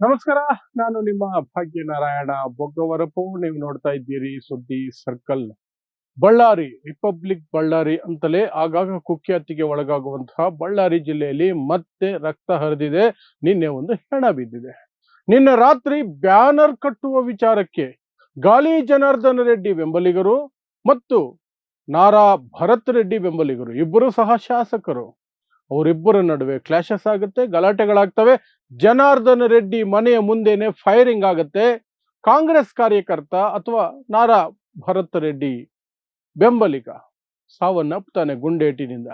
ನಮಸ್ಕಾರ, ನಾನು ನಿಮ್ಮ ಭಾಗ್ಯನಾರಾಯಣ ಬೊಗ್ಗವರಪು. ನೀವು ನೋಡ್ತಾ ಇದ್ದೀರಿ ಸುದ್ದಿ ಸರ್ಕಲ್. ಬಳ್ಳಾರಿ, ರಿಪಬ್ಲಿಕ್ ಬಳ್ಳಾರಿ ಅಂತಲೇ ಆಗಾಗ ಕುಖ್ಯಾತಿಗೆ ಒಳಗಾಗುವಂತಹ ಬಳ್ಳಾರಿ ಜಿಲ್ಲೆಯಲ್ಲಿ ಮತ್ತೆ ರಕ್ತ ಹರಿದಿದೆ, ನಿನ್ನೆ ಒಂದು ಹೆಣ ಬಿದ್ದಿದೆ. ನಿನ್ನೆ ರಾತ್ರಿ ಬ್ಯಾನರ್ ಕಟ್ಟುವ ವಿಚಾರಕ್ಕೆ ಗಾಲಿ ಜನಾರ್ದನ ರೆಡ್ಡಿ ಬೆಂಬಲಿಗರು ಮತ್ತು ನಾರಾ ಭರತ್ ರೆಡ್ಡಿ ಬೆಂಬಲಿಗರು, ಇಬ್ಬರು ಸಹ ಶಾಸಕರು. ಅವರಿಬ್ಬರ ನಡುವೆ ಕ್ಲಾಶಸ್ ಆಗುತ್ತೆ, ಗಲಾಟೆಗಳಾಗ್ತವೆ. ಜನಾರ್ದನ ರೆಡ್ಡಿ ಮನೆಯ ಮುಂದೆನೆ ಫೈರಿಂಗ್ ಆಗುತ್ತೆ. ಕಾಂಗ್ರೆಸ್ ಕಾರ್ಯಕರ್ತ ಅಥವಾ ನಾರಾ ಭರತ್ ರೆಡ್ಡಿ ಬೆಂಬಲಿಗ ಸಾವನ್ನಪ್ತಾನೆ ಗುಂಡೇಟಿನಿಂದ.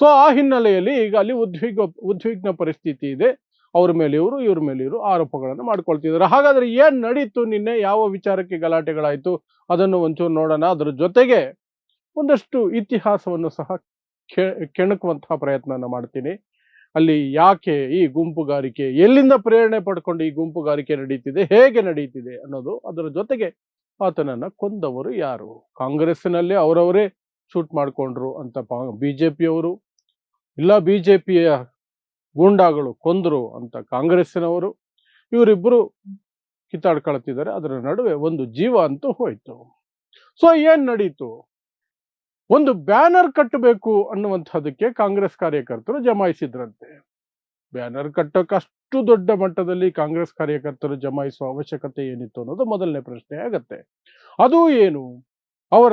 ಸೊ ಆ ಹಿನ್ನೆಲೆಯಲ್ಲಿ ಈಗ ಅಲ್ಲಿ ಉದ್ವಿಗ್ನ ಉದ್ವಿಗ್ನ ಪರಿಸ್ಥಿತಿ ಇದೆ. ಅವ್ರ ಮೇಲೆ ಇವರು, ಇವ್ರ ಮೇಲೆ ಇವರು ಆರೋಪಗಳನ್ನು ಮಾಡ್ಕೊಳ್ತಿದ್ದಾರೆ. ಹಾಗಾದ್ರೆ ಏನ್ ನಡೀತು ನಿನ್ನೆ? ಯಾವ ವಿಚಾರಕ್ಕೆ ಗಲಾಟೆಗಳಾಯಿತು? ಅದನ್ನು ಒಂಚೂರು ನೋಡೋಣ. ಅದ್ರ ಜೊತೆಗೆ ಒಂದಷ್ಟು ಇತಿಹಾಸವನ್ನು ಸಹ ಕೆ- ಕೆಣಕುವಂತಹ ಪ್ರಯತ್ನನ ಮಾಡ್ತೀನಿ. ಅಲ್ಲಿ ಯಾಕೆ ಈ ಗುಂಪುಗಾರಿಕೆ, ಎಲ್ಲಿಂದ ಪ್ರೇರಣೆ ಪಡ್ಕೊಂಡು ಈ ಗುಂಪುಗಾರಿಕೆ ನಡೀತಿದೆ, ಹೇಗೆ ನಡೀತಿದೆ ಅನ್ನೋದು ಅದರ ಜೊತೆಗೆ ಆತನನ್ನ ಕೊಂದವರು ಯಾರು? ಕಾಂಗ್ರೆಸ್ಸಿನಲ್ಲಿ ಅವರವರೇ ಶೂಟ್ ಮಾಡ್ಕೊಂಡ್ರು ಅಂತ ಬಿ ಜೆ ಪಿಯವರು ಇಲ್ಲ ಬಿ ಜೆ ಪಿಯ ಗೂಂಡಾಗಳು ಕೊಂದರು ಅಂತ ಕಾಂಗ್ರೆಸ್ಸಿನವರು. ಇವರಿಬ್ಬರು ಕಿತ್ತಾಡ್ಕೊಳ್ತಿದ್ದಾರೆ. ಅದರ ನಡುವೆ ಒಂದು ಜೀವ ಅಂತೂ ಹೋಯ್ತು. ಸೊ ಏನು ನಡೀತು? ಒಂದು ಬ್ಯಾನರ್ ಕಟ್ಟಬೇಕು ಅನ್ನುವಂಥದ್ದಕ್ಕೆ ಕಾಂಗ್ರೆಸ್ ಕಾರ್ಯಕರ್ತರು ಜಮಾಯಿಸಿದ್ರಂತೆ. ಬ್ಯಾನರ್ ಕಟ್ಟೋಕೆ ಅಷ್ಟು ದೊಡ್ಡ ಮಟ್ಟದಲ್ಲಿ ಕಾಂಗ್ರೆಸ್ ಕಾರ್ಯಕರ್ತರು ಜಮಾಯಿಸುವ ಅವಶ್ಯಕತೆ ಏನಿತ್ತು ಅನ್ನೋದು ಮೊದಲನೇ ಪ್ರಶ್ನೆ ಆಗತ್ತೆ. ಅದು ಏನು? ಅವರ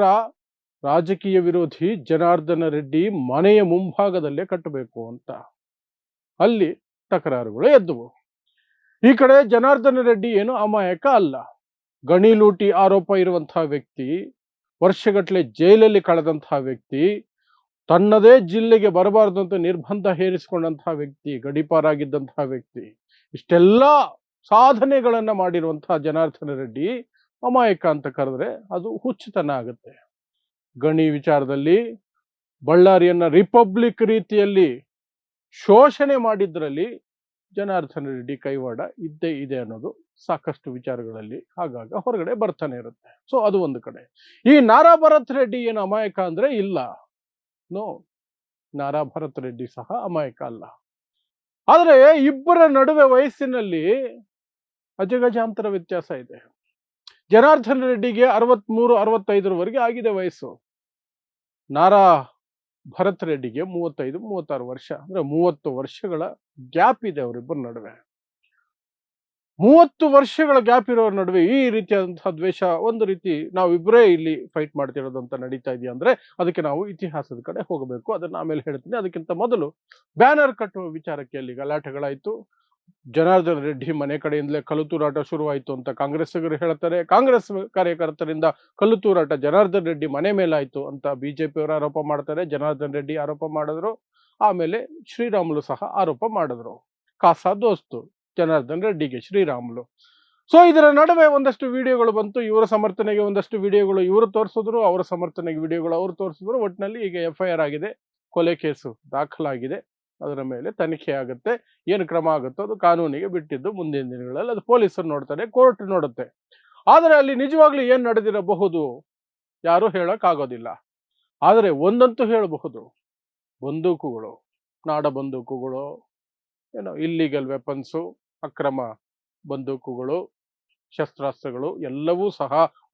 ರಾಜಕೀಯ ವಿರೋಧಿ ಜನಾರ್ದನ ರೆಡ್ಡಿ ಮನೆಯ ಮುಂಭಾಗದಲ್ಲೇ ಕಟ್ಟಬೇಕು ಅಂತ. ಅಲ್ಲಿ ತಕರಾರುಗಳು ಎದ್ದುವು. ಈ ಕಡೆ ಜನಾರ್ದನ ರೆಡ್ಡಿ ಏನು ಅಮಾಯಕ ಅಲ್ಲ. ಗಣಿ ಲೂಟಿ ಆರೋಪ ಇರುವಂತಹ ವ್ಯಕ್ತಿ ವರ್ಷಗಟ್ಟಲೆ ಜೈಲಲ್ಲಿ ಕಳೆದಂತಹ ವ್ಯಕ್ತಿ, ತನ್ನದೇ ಜಿಲ್ಲೆಗೆ ಬರಬಾರದು ಅಂತ ನಿರ್ಬಂಧ ಹೇರಿಸಿಕೊಂಡಂತಹ ವ್ಯಕ್ತಿ ಗಡಿಪಾರಾಗಿದ್ದಂತಹ ವ್ಯಕ್ತಿ, ಇಷ್ಟೆಲ್ಲ ಸಾಧನೆಗಳನ್ನ ಮಾಡಿರುವಂತಹ ಜನಾರ್ದನ ರೆಡ್ಡಿ ಅಮಾಯಕ ಅಂತ ಕರೆದ್ರೆ ಅದು ಹುಚ್ಚುತನ ಆಗುತ್ತೆ. ಗಣಿ ವಿಚಾರದಲ್ಲಿ ಬಳ್ಳಾರಿಯನ್ನ ರಿಪಬ್ಲಿಕ್ ರೀತಿಯಲ್ಲಿ ಶೋಷಣೆ ಮಾಡಿದ್ರಲ್ಲಿ ಜನಾರ್ದನ ರೆಡ್ಡಿ ಕೈವಾಡ ಇದ್ದೇ ಇದೆ ಅನ್ನೋದು ಸಾಕಷ್ಟು ವಿಚಾರಗಳಲ್ಲಿ ಆಗಾಗ ಹೊರಗಡೆ ಬರ್ತಾನೆ ಇರುತ್ತೆ. ಸೊ ಅದು ಒಂದು ಕಡೆ. ಈ ನಾರಾ ಭರತ್ ರೆಡ್ಡಿ ಏನು ಅಮಾಯಕ ಅಂದ್ರೆ ಇಲ್ಲ. ನೋ ನಾರಾ ಭರತ್ ರೆಡ್ಡಿ ಸಹ ಅಮಾಯಕ ಅಲ್ಲ. ಆದರೆ ಇಬ್ಬರ ನಡುವೆ ವಯಸ್ಸಿನಲ್ಲಿ ಅಜಗಜಾಂತರ ವ್ಯತ್ಯಾಸ ಇದೆ. ಜನಾರ್ದನ ರೆಡ್ಡಿಗೆ ಅರವತ್ಮೂರು, ಅರವತ್ತೈದರವರೆಗೆ ಆಗಿದೆ ವಯಸ್ಸು. ನಾರಾ ಭರತ್ ರೆಡ್ಡಿಗೆ ಮೂವತ್ತೈದು, ಮೂವತ್ತಾರು ವರ್ಷ. ಅಂದ್ರೆ ಮೂವತ್ತು ವರ್ಷಗಳ ಗ್ಯಾಪ್ ಇದೆ ಅವರಿಬ್ಬರ ನಡುವೆ. ಮೂವತ್ತು ವರ್ಷಗಳ ಗ್ಯಾಪ್ ಇರೋರ ನಡುವೆ ಈ ರೀತಿಯಾದಂತಹ ದ್ವೇಷ, ಒಂದು ರೀತಿ ನಾವಿಬ್ಬರೇ ಇಲ್ಲಿ ಫೈಟ್ ಮಾಡ್ತಿರೋದು ಅಂತ ನಡೀತಾ ಇದೆಯಾ ಅಂದ್ರೆ ಅದಕ್ಕೆ ನಾವು ಇತಿಹಾಸದ ಕಡೆ ಹೋಗಬೇಕು. ಅದನ್ನ ಆಮೇಲೆ ಹೇಳ್ತೀನಿ. ಅದಕ್ಕಿಂತ ಮೊದಲು ಬ್ಯಾನರ್ ಕಟ್ಟುವ ವಿಚಾರಕ್ಕೆ ಅಲ್ಲಿ ಗಲಾಟೆಗಳಾಯ್ತು. ಜನಾರ್ದನ್ ರೆಡ್ಡಿ ಮನೆ ಕಡೆಯಿಂದಲೇ ಕಲ್ಲುತೂರಾಟ ಶುರುವಾಯಿತು ಅಂತ ಕಾಂಗ್ರೆಸ್ಸಿಗರು ಹೇಳ್ತಾರೆ. ಕಾಂಗ್ರೆಸ್ ಕಾರ್ಯಕರ್ತರಿಂದ ಕಲ್ಲುತೂರಾಟ ಜನಾರ್ದನ್ ರೆಡ್ಡಿ ಮನೆ ಮೇಲಾಯ್ತು ಅಂತ ಬಿಜೆಪಿಯವರು ಆರೋಪ ಮಾಡ್ತಾರೆ. ಜನಾರ್ದನ್ ರೆಡ್ಡಿ ಆರೋಪ ಮಾಡಿದ್ರು. ಆಮೇಲೆ ಶ್ರೀರಾಮುಲು ಸಹ ಆರೋಪ ಮಾಡಿದ್ರು. ಕಾಸಾ ದೋಸ್ತು, ಜನಾರ್ದನ್ ರೆಡ್ಡಿಗೆ ಶ್ರೀರಾಮುಲು. ಸೊ ಇದರ ನಡುವೆ ಒಂದಷ್ಟು ವಿಡಿಯೋಗಳು ಬಂತು. ಇವರ ಸಮರ್ಥನೆಗೆ ಒಂದಷ್ಟು ವಿಡಿಯೋಗಳು ಇವರು ತೋರಿಸಿದ್ರು, ಅವರ ಸಮರ್ಥನೆಗೆ ವಿಡಿಯೋಗಳು ಅವರು ತೋರಿಸಿದ್ರು. ಒಟ್ಟಿನಲ್ಲಿ ಈಗ ಎಫ್ ಆಗಿದೆ. ಕೊಲೆ ಕೇಸು ದಾಖಲಾಗಿದೆ. ಅದರ ಮೇಲೆ ತನಿಖೆ ಆಗುತ್ತೆ. ಏನು ಕ್ರಮ ಆಗುತ್ತೋ ಅದು ಕಾನೂನಿಗೆ ಬಿಟ್ಟಿದ್ದು ಮುಂದಿನ ದಿನಗಳಲ್ಲಿ. ಅದು ಪೊಲೀಸರು ನೋಡ್ತಾರೆ, ಕೋರ್ಟ್ ನೋಡುತ್ತೆ. ಆದರೆ ಅಲ್ಲಿ ನಿಜವಾಗ್ಲೂ ಏನು ನಡೆದಿರಬಹುದು? ಯಾರು ಹೇಳಕ್ ಆಗೋದಿಲ್ಲ ಆದರೆ ಒಂದಂತೂ ಹೇಳಬಹುದು. ಬಂದೂಕುಗಳು, ನಾಡ ಬಂದೂಕುಗಳು, ಏನೋ ಇಲ್ಲಿಗಲ್ ವೆಪನ್ಸು ಅಕ್ರಮ ಬಂದೂಕುಗಳು, ಶಸ್ತ್ರಾಸ್ತ್ರಗಳು ಎಲ್ಲವೂ ಸಹ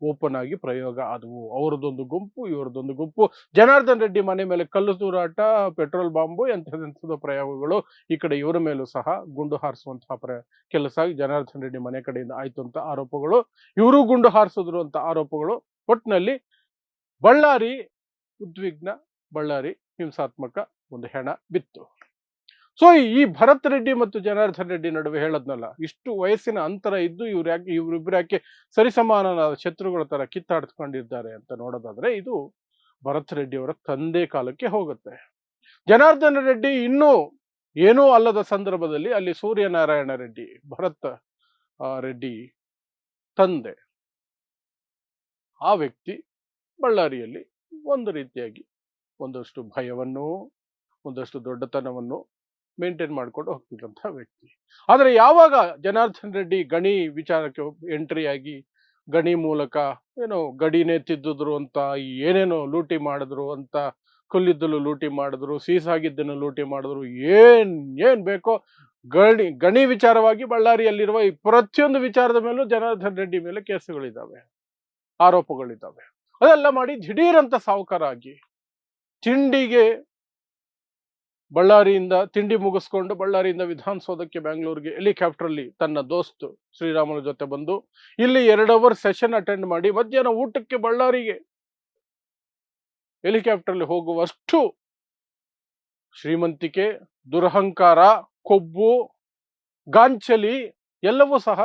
ಓಪನ್ ಆಗಿ ಪ್ರಯೋಗ ಆದವು. ಅವರದೊಂದು ಗುಂಪು ಇವರದೊಂದು ಗುಂಪು. ಜನಾರ್ದನ್ ರೆಡ್ಡಿ ಮನೆ ಮೇಲೆ ಕಲ್ಲು ತೂರಾಟ, ಪೆಟ್ರೋಲ್ ಬಾಂಬು ಎಂಥದೆಂಥದ್ದು ಪ್ರಯೋಗಗಳು ಈ ಕಡೆ ಇವರ ಮೇಲೂ ಸಹ ಗುಂಡು ಹಾರಿಸುವಂತಹ ಪ್ರ ಕೆಲಸ ಜನಾರ್ದನ್ ರೆಡ್ಡಿ ಮನೆ ಕಡೆಯಿಂದ ಆಯ್ತು ಅಂತ ಆರೋಪಗಳು. ಇವರು ಗುಂಡು ಹಾರಿಸಿದ್ರು ಅಂತ ಆರೋಪಗಳು. ಒಟ್ಟಿನಲ್ಲಿ ಬಳ್ಳಾರಿ ಉದ್ವಿಗ್ನ ಬಳ್ಳಾರಿ ಹಿಂಸಾತ್ಮಕ ಒಂದು ಹೆಣ ಬಿತ್ತು. ಸೊ ಈ ಭರತ್ ರೆಡ್ಡಿ ಮತ್ತು ಜನಾರ್ದನ್ ರೆಡ್ಡಿ ನಡುವೆ ಹೇಳದ್ನಲ್ಲ, ಇಷ್ಟು ವಯಸ್ಸಿನ ಅಂತರ ಇದ್ದು ಇವ್ರು ಯಾಕೆ ಯಾಕೆ ಸರಿಸಮಾನನಾದ ಶತ್ರುಗಳ ತರ ಕಿತ್ತಾಡ್ಕೊಂಡಿದ್ದಾರೆ ಅಂತ ನೋಡೋದಾದ್ರೆ ಇದು ಭರತ್ ರೆಡ್ಡಿ ಅವರ ತಂದೆ ಕಾಲಕ್ಕೆ ಹೋಗುತ್ತೆ. ಜನಾರ್ದನ ರೆಡ್ಡಿ ಇನ್ನೂ ಏನೂ ಅಲ್ಲದ ಸಂದರ್ಭದಲ್ಲಿ ಅಲ್ಲಿ ಸೂರ್ಯನಾರಾಯಣ ರೆಡ್ಡಿ, ಭರತ್ ರೆಡ್ಡಿ ತಂದೆ. ಆ ವ್ಯಕ್ತಿ ಬಳ್ಳಾರಿಯಲ್ಲಿ ಒಂದು ರೀತಿಯಾಗಿ ಒಂದಷ್ಟು ಭಯವನ್ನು, ಒಂದಷ್ಟು ದೊಡ್ಡತನವನ್ನು ಮೇಂಟೈನ್ ಮಾಡ್ಕೊಂಡು ಹೋಗ್ತಿದ್ದಂಥ ವ್ಯಕ್ತಿ. ಆದರೆ ಯಾವಾಗ ಜನಾರ್ದನ್ ರೆಡ್ಡಿ ಗಣಿ ವಿಚಾರಕ್ಕೆ ಎಂಟ್ರಿ ಆಗಿ ಗಣಿ ಮೂಲಕ ಏನೋ ಗಡಿನೇ ತಿದ್ದಿದ್ರು ಅಂತ ಏನೇನೋ ಲೂಟಿ ಮಾಡಿದ್ರು ಅಂತ, ಕುಲ್ಲಿದ್ದಲು ಲೂಟಿ ಮಾಡಿದ್ರು ಸೀಸಾಗಿದ್ದನ್ನು ಲೂಟಿ ಮಾಡಿದ್ರು, ಏನ್ ಏನ್ ಬೇಕೋ ಗಣಿ ಗಣಿ ವಿಚಾರವಾಗಿ ಬಳ್ಳಾರಿಯಲ್ಲಿರುವ ಈ ಪ್ರತಿಯೊಂದು ವಿಚಾರದ ಮೇಲೂ ಜನಾರ್ದನ್ ರೆಡ್ಡಿ ಮೇಲೆ ಕೇಸುಗಳಿದ್ದಾವೆ, ಆರೋಪಗಳಿದ್ದಾವೆ. ಅದೆಲ್ಲ ಮಾಡಿ ದಿಢೀರಂತ ಸಾವುಕಾರ ಆಗಿ ತಿಂಡಿಗೆ ಬಳ್ಳಾರಿಯಿಂದ, ತಿಂಡಿ ಮುಗಿಸ್ಕೊಂಡು ಬಳ್ಳಾರಿಯಿಂದ ವಿಧಾನಸೌಧಕ್ಕೆ ಬ್ಯಾಂಗ್ಳೂರಿಗೆ ಅಲ್ಲಿ ತನ್ನ ದೋಸ್ತು ಶ್ರೀರಾಮನ ಜೊತೆ ಬಂದು, ಇಲ್ಲಿ ಎರಡು ಅವರ್ ಸೆಷನ್ ಅಟೆಂಡ್ ಮಾಡಿ ಮಧ್ಯಾಹ್ನ ಊಟಕ್ಕೆ ಬಳ್ಳಾರಿಗೆ ಹೆಲಿಕಾಪ್ಟರ್ ಅಲ್ಲಿ ಹೋಗುವಷ್ಟು ಶ್ರೀಮಂತಿಕೆ, ದುರಹಂಕಾರ, ಕೊಬ್ಬು, ಗಾಂಚಲಿ ಎಲ್ಲವೂ ಸಹ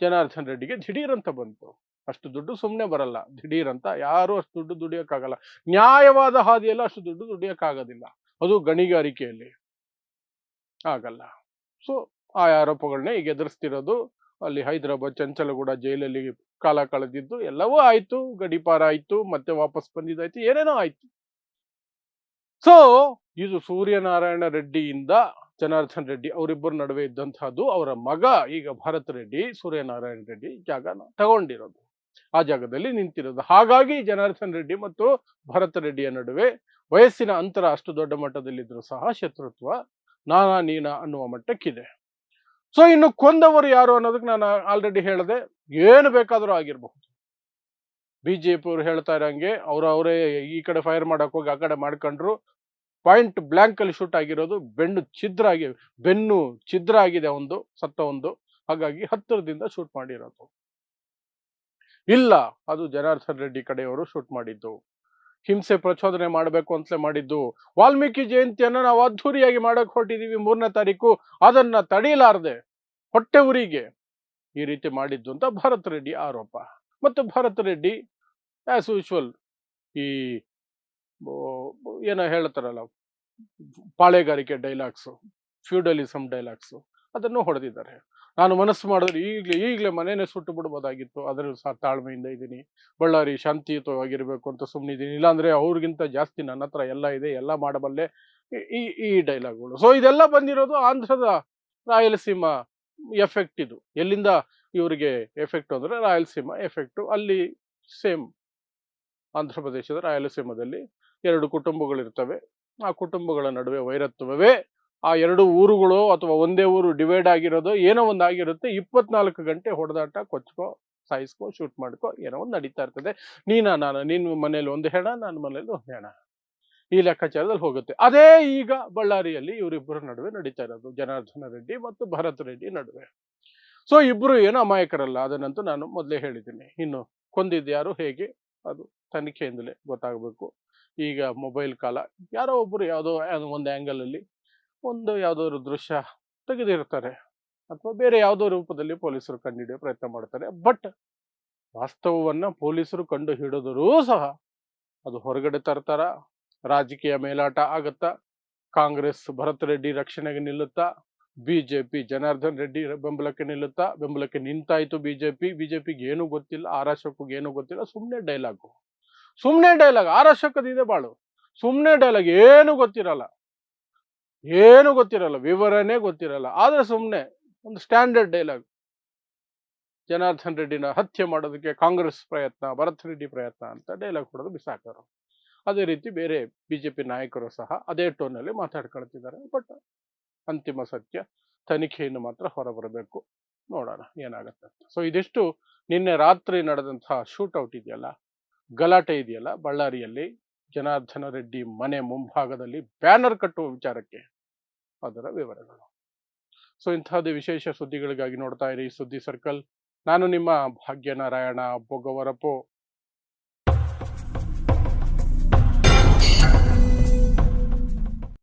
ಜನಾರ್ದನ್ ರೆಡ್ಡಿಗೆ ದಿಢೀರಂತ ಬಂತು. ಅಷ್ಟು ದುಡ್ಡು ಸುಮ್ಮನೆ ಬರಲ್ಲ. ದಿಢೀರಂತ ಯಾರು ಅಷ್ಟು ದುಡ್ಡು ದುಡಿಯೋಕ್ಕಾಗಲ್ಲ. ನ್ಯಾಯವಾದ ಹಾದಿಯಲ್ಲಿ ಅಷ್ಟು ದುಡ್ಡು ದುಡಿಯೋಕ್ಕಾಗೋದಿಲ್ಲ. ಅದು ಗಣಿಗಾರಿಕೆಯಲ್ಲಿ ಆಗಲ್ಲ. ಸೊ ಆ ಆರೋಪಗಳನ್ನೇ ಈಗ ಎದುರಿಸ್ತಿರೋದು ಅಲ್ಲಿ ಹೈದರಾಬಾದ್ ಚಂಚಲಗೂಡ ಜೈಲಲ್ಲಿ ಕಾಲ ಕಳೆದಿದ್ದು ಎಲ್ಲವೂ ಆಯ್ತು. ಗಡಿಪಾರ ಆಯ್ತು, ಮತ್ತೆ ವಾಪಸ್ ಬಂದಿದ್ದಾಯ್ತು, ಏನೇನೋ ಆಯ್ತು. ಸೊ ಇದು ಸೂರ್ಯನಾರಾಯಣ ರೆಡ್ಡಿಯಿಂದ ಜನಾರ್ದನ್ ರೆಡ್ಡಿ ಅವರಿಬ್ಬರ ನಡುವೆ ಇದ್ದಂತಹದ್ದು ಅವರ ಮಗ, ಈಗ ಭರತ್ ರೆಡ್ಡಿ, ಸೂರ್ಯನಾರಾಯಣ ರೆಡ್ಡಿ ಜಾಗನ ತಗೊಂಡಿರೋದು. ಆ ಜಾಗದಲ್ಲಿ ನಿಂತಿರೋದು. ಹಾಗಾಗಿ ಜನಾರ್ದನ್ ರೆಡ್ಡಿ ಮತ್ತು ಭರತ್ ರೆಡ್ಡಿಯ ನಡುವೆ ವಯಸ್ಸಿನ ಅಂತರ ಅಷ್ಟು ದೊಡ್ಡ ಮಟ್ಟದಲ್ಲಿದ್ದರೂ ಸಹ ಶತ್ರುತ್ವ ನಾನಾ ನೀನ ಅನ್ನುವ ಮಟ್ಟಕ್ಕಿದೆ. ಸೊ ಇನ್ನು ಕೊಂದವರು ಯಾರು ಅನ್ನೋದಕ್ಕೆ ನಾನು ಆಲ್ರೆಡಿ ಹೇಳಿದೆ ಏನು ಬೇಕಾದರೂ ಆಗಿರಬಹುದು. ಬಿಜೆಪಿ ಅವರು ಹೇಳ್ತಾ ಇರೋಂಗೆ, ಅವ್ರು ಅವರೇ ಈ ಕಡೆ ಫೈರ್ ಮಾಡಕ್ ಹೋಗಿ ಆ ಕಡೆ ಮಾಡ್ಕೊಂಡ್ರು. ಪಾಯಿಂಟ್ ಬ್ಲಾಂಕ್ ಅಲ್ಲಿ ಶೂಟ್ ಆಗಿರೋದು ಬೆನ್ನು ಛಿದ್ರ ಆಗಿ, ಬೆನ್ನು ಛಿದ್ರ ಆಗಿದೆ ಒಂದು, ಸತ್ತ ಒಂದು. ಹಾಗಾಗಿ ಹತ್ತಿರದಿಂದ ಶೂಟ್ ಮಾಡಿರೋದು. ಇಲ್ಲ, ಅದು ಜನಾರ್ದನ್ ರೆಡ್ಡಿ ಕಡೆಯವರು ಶೂಟ್ ಮಾಡಿದ್ದು. ಹಿಂಸೆ ಪ್ರಚೋದನೆ ಮಾಡಬೇಕು ಅಂತಲೇ ಮಾಡಿದ್ದು. ವಾಲ್ಮೀಕಿ ಜಯಂತಿಯನ್ನು ನಾವು ಅದ್ಧೂರಿಯಾಗಿ ಮಾಡಕ್ ಹೊರಟಿದ್ದೀವಿ ಮೂರನೇ ತಾರೀಕು. ಅದನ್ನ ತಡೆಯಲಾರದೆ ಹೊಟ್ಟೆ ಉರಿಗೆ ಈ ರೀತಿ ಮಾಡಿದ್ದು ಅಂತ ಭರತ್ ರೆಡ್ಡಿ ಆರೋಪ. ಮತ್ತು ಭರತ್ ರೆಡ್ಡಿ ಆಸ್ ಯೂಶುವಲ್ ಈ ಏನೋ ಹೇಳ್ತಾರಲ್ಲ, ಪಾಳೆಗಾರಿಕೆ ಡೈಲಾಗ್ಸು ಫ್ಯೂಡಲಿಸಮ್ ಡೈಲಾಗ್ಸು ಅದನ್ನು ಹೊಡೆದಿದ್ದಾರೆ. ನಾನು ಮನಸ್ಸು ಮಾಡಿದ್ರೆ ಈಗಲೇ ಈಗಲೇ ಮನೇನೆ ಸುಟ್ಟು ಬಿಡ್ಬೋದಾಗಿತ್ತು. ಅದರ ಸಹ ತಾಳ್ಮೆಯಿಂದ ಇದ್ದೀನಿ. ಬಳ್ಳಾರಿ ಶಾಂತಿಯುತವಾಗಿರಬೇಕು ಅಂತ ಸುಮ್ಮನಿದ್ದೀನಿ ಇಲ್ಲಾಂದರೆ ಅವ್ರಿಗಿಂತ ಜಾಸ್ತಿ ನನ್ನ ಹತ್ರ ಎಲ್ಲ ಇದೆ, ಎಲ್ಲ ಮಾಡಬಲ್ಲೆ. ಈ ಈ ಡೈಲಾಗ್ಗಳು. ಸೊ ಇದೆಲ್ಲ ಬಂದಿರೋದು ಆಂಧ್ರದ ರಾಯಲಸೀಮಾ ಎಫೆಕ್ಟ್ ಇದು. ಎಲ್ಲಿಂದ ಇವರಿಗೆ ಎಫೆಕ್ಟ್ ಅಂದರೆ ರಾಯಲಸೀಮಾ ಎಫೆಕ್ಟು ಅಲ್ಲಿ ಸೇಮ್ ಆಂಧ್ರ ಪ್ರದೇಶದ ರಾಯಲಸೀಮಾದಲ್ಲಿ ಎರಡು ಕುಟುಂಬಗಳಿರ್ತವೆ. ಆ ಕುಟುಂಬಗಳ ನಡುವೆ ವೈರತ್ವವೇ ಆ ಎರಡು ಊರುಗಳು ಅಥವಾ ಒಂದೇ ಊರು ಡಿವೈಡ್ ಆಗಿರೋದು ಏನೋ ಒಂದು ಆಗಿರುತ್ತೆ. ಇಪ್ಪತ್ನಾಲ್ಕು ಗಂಟೆ ಹೊಡೆದಾಟ ಕೊಚ್ಕೋ, ಸಾಯಿಸ್ಕೋ ಶೂಟ್ ಮಾಡ್ಕೋ, ಏನೋ ಒಂದು ನಡೀತಾ ಇರ್ತದೆ. ನೀನ, ನಾನು ನಿನ್ನ ಮನೇಲಿ ಒಂದು ಹೆಣ ನನ್ನ ಮನೇಲಿ ಒಂದು ಹೆಣ. ಈ ಲೆಕ್ಕಾಚಾರದಲ್ಲಿ ಹೋಗುತ್ತೆ. ಅದೇ ಈಗ ಬಳ್ಳಾರಿಯಲ್ಲಿ ಇವರಿಬ್ಬರ ನಡುವೆ ನಡೀತಾ ಇರೋದು. ಜನಾರ್ದನ ರೆಡ್ಡಿ ಮತ್ತು ಭರತ್ ರೆಡ್ಡಿ ನಡುವೆ. ಸೊ ಇಬ್ಬರು ಏನೋ ಅಮಾಯಕರಲ್ಲ. ಅದನ್ನಂತೂ ನಾನು ಮೊದಲೇ ಹೇಳಿದ್ದೀನಿ. ಇನ್ನು ಕೊಂದಿದ್ಯಾರು ಹೇಗೆ, ಅದು ತನಿಖೆಯಿಂದಲೇ ಗೊತ್ತಾಗಬೇಕು. ಈಗ ಮೊಬೈಲ್ ಕಾಲ. ಯಾರೋ ಒಬ್ಬರು ಯಾವುದೋ ಒಂದು ಆ್ಯಂಗಲ್ ಅಲ್ಲಿ ಒಂದು ಯಾವುದಾದ್ರು ದೃಶ್ಯ ತೆಗೆದಿರ್ತಾರೆ ಅಥವಾ ಬೇರೆ ಯಾವುದೋ ರೂಪದಲ್ಲಿ ಪೊಲೀಸರು ಕಂಡುಹಿಡಿಯೋ ಪ್ರಯತ್ನ ಮಾಡ್ತಾರೆ ಬಟ್ ವಾಸ್ತವವನ್ನು ಪೊಲೀಸರು ಕಂಡು ಹಿಡಿದರೂ ಸಹ ಅದು ಹೊರಗಡೆ ತರ್ತಾರ? ರಾಜಕೀಯ ಮೇಲಾಟ ಆಗುತ್ತಾ? ಕಾಂಗ್ರೆಸ್ ಭರತ್ ರೆಡ್ಡಿ ರಕ್ಷಣೆಗೆ ನಿಲ್ಲುತ್ತಾ? ಬಿಜೆಪಿ ಜನಾರ್ದನ್ ರೆಡ್ಡಿ ಬೆಂಬಲಕ್ಕೆ ನಿಲ್ಲುತ್ತಾ? ಬೆಂಬಲಕ್ಕೆ ನಿಂತಾಯ್ತು ಬಿಜೆಪಿ? ಬಿಜೆಪಿಗೆ ಏನು ಗೊತ್ತಿಲ್ಲ ಆರ್ ಏನು ಗೊತ್ತಿಲ್ಲ. ಸುಮ್ಮನೆ ಡೈಲಾಗು ಸುಮ್ಮನೆ ಡೈಲಾಗ್ ಆರ್ ಅಶೋಕದಿದೆ ಬಾಳು. ಸುಮ್ಮನೆ ಡೈಲಾಗ್ ಏನು ಗೊತ್ತಿರಲ್ಲ. ಏನು ಗೊತ್ತಿರಲ್ಲ ವಿವರನೇ ಗೊತ್ತಿರಲ್ಲ. ಆದರೆ ಸುಮ್ಮನೆ ಒಂದು ಸ್ಟ್ಯಾಂಡರ್ಡ್ ಡೈಲಾಗ್ ಜನಾರ್ದನ್ ರೆಡ್ಡಿನ ಹತ್ಯೆ ಮಾಡೋದಕ್ಕೆ ಕಾಂಗ್ರೆಸ್ ಪ್ರಯತ್ನ, ಭರತ್ ರೆಡ್ಡಿ ಪ್ರಯತ್ನ ಅಂತ ಡೈಲಾಗ್ ಕೊಡೋದು ಬಿಸಾಕರು. ಅದೇ ರೀತಿ ಬೇರೆ ಬಿಜೆಪಿ ನಾಯಕರು ಸಹ ಅದೇ ಟೋನಲ್ಲಿ ಮಾತಾಡ್ಕೊಳ್ತಿದ್ದಾರೆ. ಬಟ್ ಅಂತಿಮ ಸತ್ಯ, ತನಿಖೆಯನ್ನು ಮಾತ್ರ ಹೊರಬರಬೇಕು. ನೋಡೋಣ ಏನಾಗುತ್ತೆ ಸೊ ಇದಿಷ್ಟು ನಿನ್ನೆ ರಾತ್ರಿ ನಡೆದಂತಹ ಶೂಟೌಟ್ ಇದೆಯಲ್ಲ? ಗಲಾಟೆ ಇದೆಯಲ್ಲ? ಬಳ್ಳಾರಿಯಲ್ಲಿ ಜನಾರ್ದನ ರೆಡ್ಡಿ ಮನೆ ಮುಂಭಾಗದಲ್ಲಿ ಬ್ಯಾನರ್ ಕಟ್ಟುವ ವಿಚಾರಕ್ಕೆ ಅದರ ವಿವರಗಳು. ಸೊ, ಇಂತಹದ್ದು ವಿಶೇಷ ಸುದ್ದಿಗಳಿಗಾಗಿ ನೋಡ್ತಾ ಇರಿ. ಸುದ್ದಿ ಸರ್ಕಲ್. ನಾನು ನಿಮ್ಮ ಭಾಗ್ಯನಾರಾಯಣ ಬೊಗವರಪು